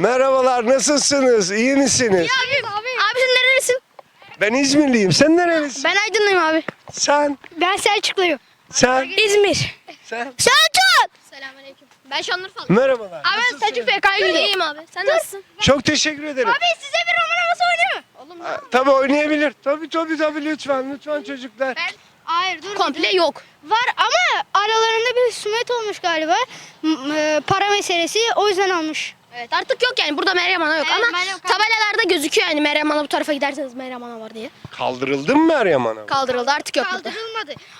Merhabalar nasılsınız? İyi misiniz? Abi, abi. abi sen nerelisin? Ben İzmirliyim. Sen nerelisin? Ben Aydınlıyım abi. Sen, Ben Selçukluyum. sen, İzmir. sen. Selçuk! Selamünaleyküm. Ben Şanlıurfalı. Merhabalar. Abi ben? Selçuk PK'yım. İyiyim abi. Sen nasılsın? Çok teşekkür ederim. Abi size bir roman havası oynayayım mı? Oğlum Ha, Tabii oynayabilir. Tabii tabii tabii lütfen. Lütfen çocuklar. Ben... Hayır dur. Komple yok. Var ama aralarında bir husumet olmuş galiba. M- e, para meselesi o yüzden almış. Evet artık yok yani burada Meryem Ana yok Evet, ama Meryem- tabelalarda gözüküyor yani Meryem Ana bu tarafa giderseniz Meryem Ana var diye. Kaldırıldı mı Meryem Hanım? Kaldırıldı artık yok burada. Kaldırılmadı.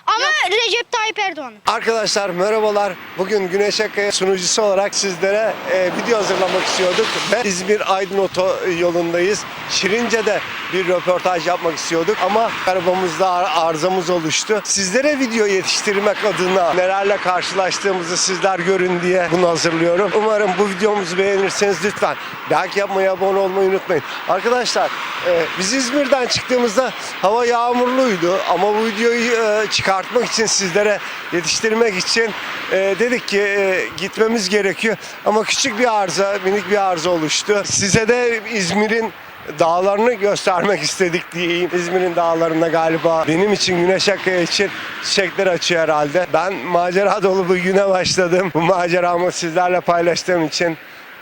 Ama Recep Tayyip Erdoğan. Arkadaşlar merhabalar. Bugün Güneş Akaya sunucusu olarak sizlere e, video hazırlamak istiyorduk. Ve İzmir Aydın Oto yolundayız. Şirince'de bir röportaj yapmak istiyorduk ama arabamızda ar- arızamız oluştu. Sizlere video yetiştirmek adına nelerle karşılaştığımızı sizler görün diye bunu hazırlıyorum. Umarım bu videomuzu beğenirseniz lütfen like yapmayı, abone olmayı unutmayın. Arkadaşlar e, biz İzmir'den çıktığımızda hava yağmurluydu ama bu videoyu e, çıkartmak için sizlere yetiştirmek için e, dedik ki e, gitmemiz gerekiyor. Ama küçük bir arıza, minik bir arıza oluştu. Size de İzmir'in dağlarını göstermek istedik diyeyim. İzmir'in dağlarında galiba benim için Güneş Akkaya için çiçekler açıyor herhalde. Ben macera dolu bir güne başladım. Bu maceramı sizlerle paylaştığım için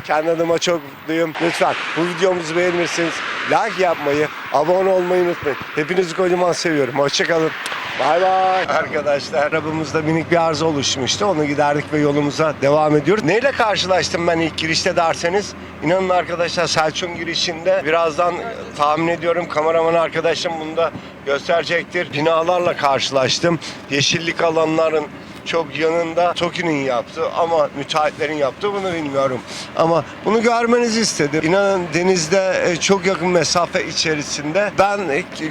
kendi adıma çok mutluyum. Lütfen bu videomuzu beğenirseniz like yapmayı, abone olmayı unutmayın. Hepinizi kocaman seviyorum. Hoşçakalın. Bay bay. Arkadaşlar arabamızda minik bir arıza oluşmuştu. Onu giderdik ve yolumuza devam ediyoruz. Neyle karşılaştım ben ilk girişte derseniz? İnanın arkadaşlar Selçuk'un girişinde birazdan e, tahmin ediyorum kameraman arkadaşım bunu da gösterecektir. Binalarla karşılaştım. Yeşillik alanların çok yanında TOKİ'nin yaptığı ama müteahhitlerin yaptığı bunu bilmiyorum. Ama bunu görmenizi istedim. İnanın denizde e, çok yakın mesafe içerisinde ben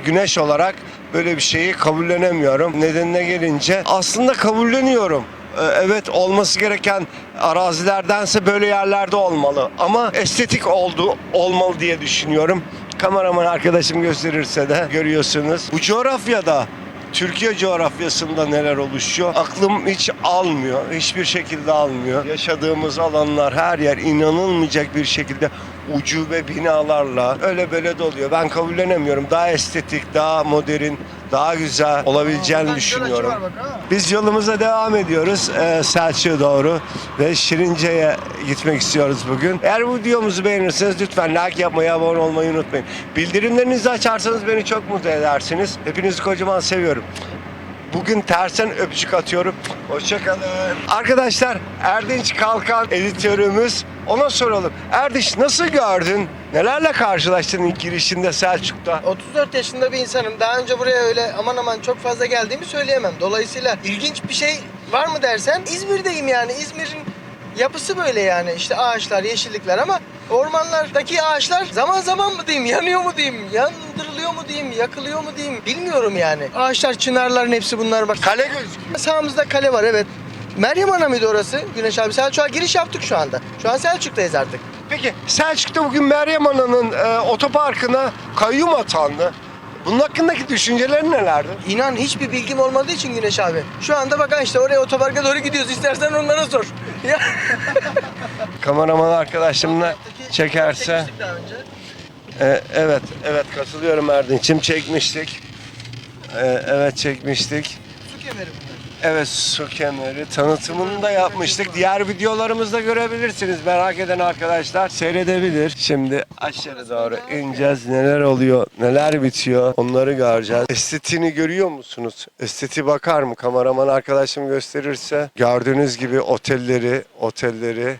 güneş olarak böyle bir şeyi kabullenemiyorum. Nedenine gelince aslında kabulleniyorum. E, Evet olması gereken arazilerdense böyle yerlerde olmalı. Ama estetik oldu olmalı diye düşünüyorum. Kameraman arkadaşım gösterirse de görüyorsunuz. Bu coğrafyada Türkiye coğrafyasında neler oluşuyor aklım hiç almıyor. Hiçbir şekilde almıyor. Yaşadığımız alanlar her yer inanılmayacak bir şekilde ucube binalarla öyle böyle doluyor. Ben kabullenemiyorum. Daha estetik, daha modern, daha güzel olabileceğini düşünüyorum. Biz yolumuza devam ediyoruz e, Selçuk'a doğru ve Şirince'ye gitmek istiyoruz bugün. Eğer bu videomuzu beğenirseniz lütfen like yapmayı, abone olmayı unutmayın. Bildirimlerinizi açarsanız beni çok mutlu edersiniz. Hepinizi kocaman seviyorum. Bugün tersen öpücük atıyorum. Hoşçakalın. Arkadaşlar Erdinç Kalkan editörümüz. Ona soralım. Erdinç nasıl gördün? Nelerle karşılaştın ilk girişinde Selçuk'ta? 34 yaşında bir insanım. Daha önce buraya öyle aman aman çok fazla geldiğimi söyleyemem. Dolayısıyla ilginç bir şey var mı dersen İzmir'deyim yani. İzmir'in yapısı böyle yani. İşte ağaçlar, yeşillikler ama ormanlardaki ağaçlar zaman zaman mı diyeyim, yanıyor mu diyeyim, yandırılıyor mu diyeyim, yakılıyor mu diyeyim bilmiyorum yani. Ağaçlar, çınarların hepsi bunlar bak. Kale gözüküyor. Sağımızda kale var evet. Meryem Ana mıydı orası? Güneş abi Selçuk'a giriş yaptık şu anda. Şu an Selçuk'tayız artık. Peki Selçuk'ta bugün Meryem Ana'nın e, otoparkına kayyum atandı. Bunun hakkındaki düşüncelerin nelerdi? İnan hiçbir bilgim olmadığı için Güneş abi. Şu anda bakın işte oraya otoparka doğru gidiyoruz. İstersen onlara sor. Ya. Kameraman arkadaşımla çekerse. Çekmiştik daha önce. E, evet, evet katılıyorum Erdinç'im. Çekmiştik. E, evet çekmiştik. Su kemeri bunlar. Evet su kemeri tanıtımını da yapmıştık. Diğer videolarımızda görebilirsiniz. Merak eden arkadaşlar seyredebilir. Şimdi aşağı doğru ineceğiz. Neler oluyor, neler bitiyor onları göreceğiz. Estetiğini görüyor musunuz? Esteti bakar mı? Kameraman arkadaşım gösterirse. Gördüğünüz gibi otelleri, otelleri.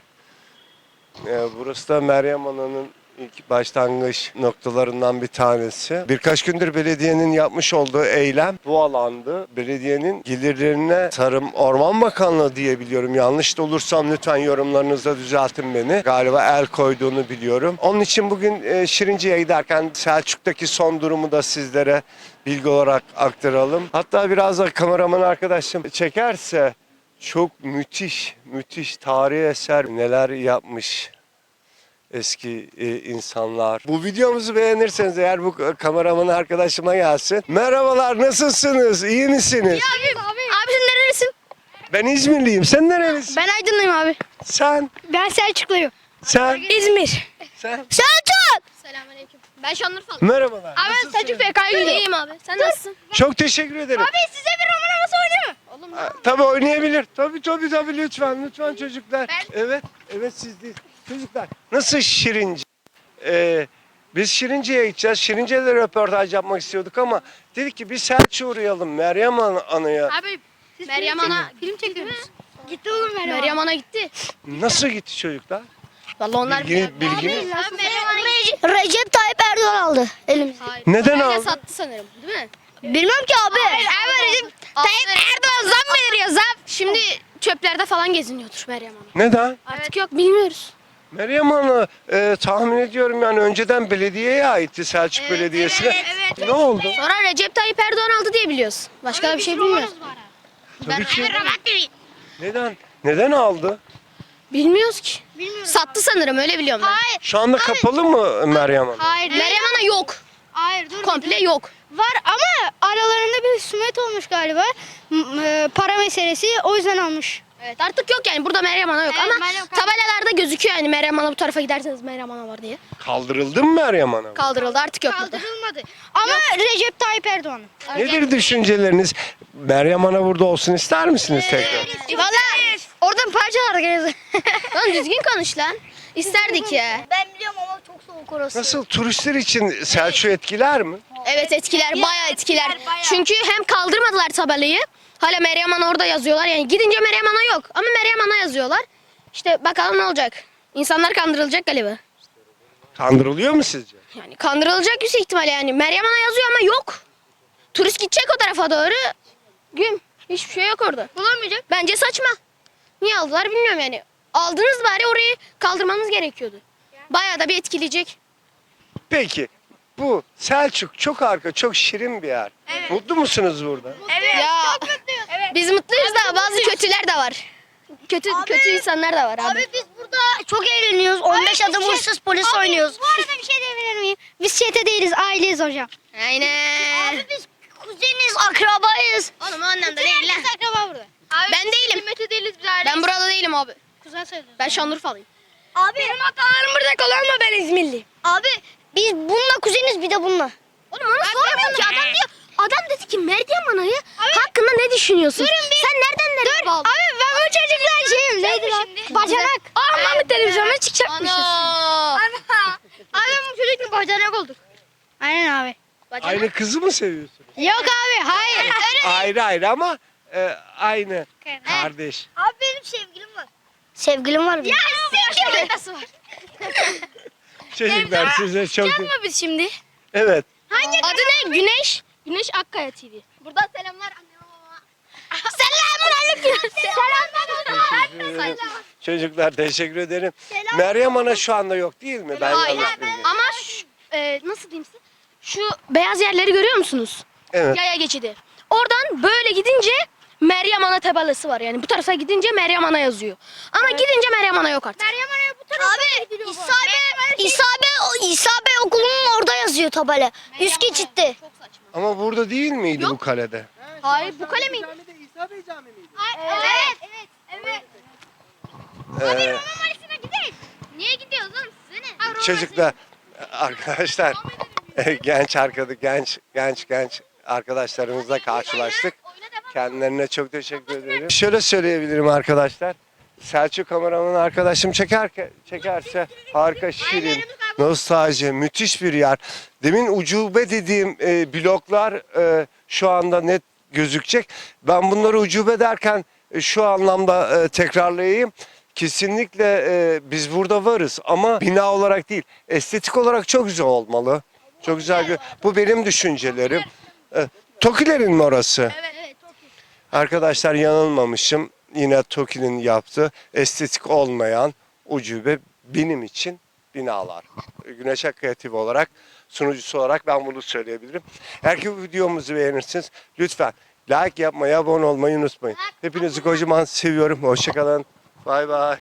Ee, burası da Meryem Ana'nın ilk başlangıç noktalarından bir tanesi. Birkaç gündür belediyenin yapmış olduğu eylem bu alandı. Belediyenin gelirlerine Tarım Orman Bakanlığı diye biliyorum. Yanlış da olursam lütfen yorumlarınızda düzeltin beni. Galiba el koyduğunu biliyorum. Onun için bugün e, Şirince'ye giderken Selçuk'taki son durumu da sizlere bilgi olarak aktaralım. Hatta biraz da kameraman arkadaşım çekerse çok müthiş, müthiş tarihi eser neler yapmış eski e, insanlar. Bu videomuzu beğenirseniz eğer bu kameraman arkadaşıma gelsin. Merhabalar nasılsınız? İyi misiniz? Abi, abi. Abi sen nerelisin? Ben İzmirliyim. Sen nerelisin? Ben Aydınlıyım abi. Sen, Ben Selçukluyum. sen, İzmir. Sen? Selçuk! Selamünaleyküm. Ben Şanlıurfalı. Merhabalar. Abi nasılsın? Selçuk PK'yı İyiyim abi. Sen nasılsın? Çok teşekkür ederim. Abi size bir roman havası oynayayım mı? Oğlum Tabii oynayabilir. Tabii tabii tabii lütfen lütfen çocuklar. Ben- Evet evet siz değil. Çocuklar nasıl Şirince? Ee, biz Şirince'ye gideceğiz. Şirince'de röportaj yapmak istiyorduk ama dedik ki bir Selçuk'a uğrayalım. Meryem Ana- Ana'ya. Abi Meryem Ana film çekiyor musun? Gitti oğlum Meryem. Meryem Ana gitti. Nasıl gitti çocuklar? Vallahi onlar Bilginiz, bilginiz. Abi Meryem Ana Recep Tayyip Erdoğan aldı elimize. Hayır. Neden Öyle aldı? sattı sanırım değil mi? Bilmem ki abi. Abi Recep Tayyip Erdoğan zam veriyor zam. Şimdi çöplerde falan geziniyordur Meryem Ana. Neden? Artık yok bilmiyoruz. Meryem Ana e, tahmin ediyorum yani önceden belediyeye aitti Selçuk Belediyesi'ne. Ne oldu? Sonra Recep Tayyip Erdoğan aldı diye biliyoruz. Başka da bir şey bilmiyoruz. Tabii ki. Neden? Neden aldı? Bilmiyoruz ki. Sattı sanırım öyle biliyorum ben. Hayır. Şu anda kapalı mı Meryem Ana? Hayır. Meryem Ana yok. Hayır dur. Komple yok. Var ama aralarında bir husumet olmuş galiba. M- e, para meselesi o yüzden almış. Evet artık yok yani burada Meryem Ana yok Evet, ama Meryem- tabelalarda gözüküyor yani Meryem Ana bu tarafa giderseniz Meryem Ana var diye. Kaldırıldı mı Meryem Ana? Kaldırıldı artık yok burada. Kaldırılmadı. Ama Recep Tayyip Erdoğan. Nedir düşünceleriniz? Meryem Ana burada olsun ister misiniz tekrar? Valla oradan parçalar geliyor. lan düzgün konuş lan. İsterdik ya. Ben biliyorum ama çok soğuk orası. Nasıl turistler için Selçuk etkiler mi? Evet etkiler bayağı etkiler. Çünkü hem kaldırmadılar tabelayı. Hala Meryem Ana orada yazıyorlar. Yani gidince Meryem Ana yok. Ama Meryem Ana yazıyorlar. İşte bakalım ne olacak. İnsanlar kandırılacak galiba. Kandırılıyor mu sizce? Yani kandırılacak yüksek ihtimal yani. Meryem Ana yazıyor ama yok. Turist gidecek o tarafa doğru. Güm. Hiçbir şey yok orada. Bulamayacak. Bence saçma. Niye aldılar bilmiyorum yani. Aldınız bari orayı kaldırmanız gerekiyordu. Bayağı da bir etkileyecek. Peki bu Selçuk çok arka, çok şirin bir yer. Mutlu musunuz burada? ya, Biz mutluyuz da bazı kötüler de var. Kötü kötü insanlar da var abi. biz burada çok eğleniyoruz. 15 adım şey- hırsız polis oynuyoruz. Bu arada bir şey diyebilir miyim? Biz çete değiliz, aileyiz hocam. Aynen. biz kuzeniz, akrabayız. Oğlum o anlamda değil lan. Biz akraba burada. Ben değilim. Ben burada değilim abi. Kuzen sayılırız. Ben Şanlıurfalıyım. Abi benim atalarım burada kalıyor ama ben İzmirliyim. Abi biz bununla kuzeniz bir de bununla. Oğlum onu sormuyorum ki adam diyor. Adam dedi ki Meryem Ana'yı hakkında ne düşünüyorsun? Sen nereden nereye bağladın? Abi ben bu çocuklar şeyim neydi lan? Bacanak. Aa Mahmut televizyona çıkacakmışız. Ana. Abi bu çocukla bacanak olduk. Aynen abi. Aynı kızı mı seviyorsunuz? Yok abi hayır. Ayrı ayrı ama e, aynı kardeş. Abi benim sevgilim var. Sevgilim var benim. Ya Sevgilim nasıl var? Çocuklar size çok... Mı biz şimdi? Evet. Hangi Adı ne? Güneş. Güneş Akkaya TV. Buradan selamlar. Selamun aleyküm. Selamlar. Çocuklar teşekkür ederim. Meryem Ana şu anda yok değil mi? Ben Hayır. yanlış. Ama şu, e, nasıl diyeyim size? Şu beyaz yerleri görüyor musunuz? Evet. Yaya geçidi. Oradan böyle gidince Meryem Ana tabelası var. Yani bu tarafa gidince Meryem Ana yazıyor. Ama gidince Meryem Ana yok artık. Meryem Ana'ya bu tarafa Abi İsabe, İsabe, İsabe okulunun orada yazıyor tabela. Üst geçitte. Ama burada değil miydi bu kalede? Hayır bu kale miydi? Bey Camii miydi? Evet. Evet. Evet. Ee, Malisine gidelim. Niye gidiyoruz oğlum size ne? çocuklar, arkadaşlar, genç arkadaş, genç, genç, genç arkadaşlarımızla karşılaştık. Kendilerine çok teşekkür ederim. Şöyle söyleyebilirim arkadaşlar. Selçuk kameraman arkadaşım çeker, çekerse harika, şirin, nostalji, müthiş bir yer. Demin ucube dediğim e, bloklar e, şu anda net gözükecek. Ben bunları ucube derken e, şu anlamda e, tekrarlayayım. Kesinlikle e, biz burada varız ama bina olarak değil, estetik olarak çok güzel olmalı. Çok güzel. Bu benim düşüncelerim. E, Tokilerin mi orası? Evet evet. Arkadaşlar yanılmamışım. Yine TOKİ'nin yaptığı estetik olmayan ucube benim için binalar. Güneş TV olarak sunucusu olarak ben bunu söyleyebilirim. Eğer ki bu videomuzu beğenirsiniz lütfen like yapmayı, abone olmayı unutmayın. Hepinizi kocaman seviyorum. Hoşçakalın. Bay bay.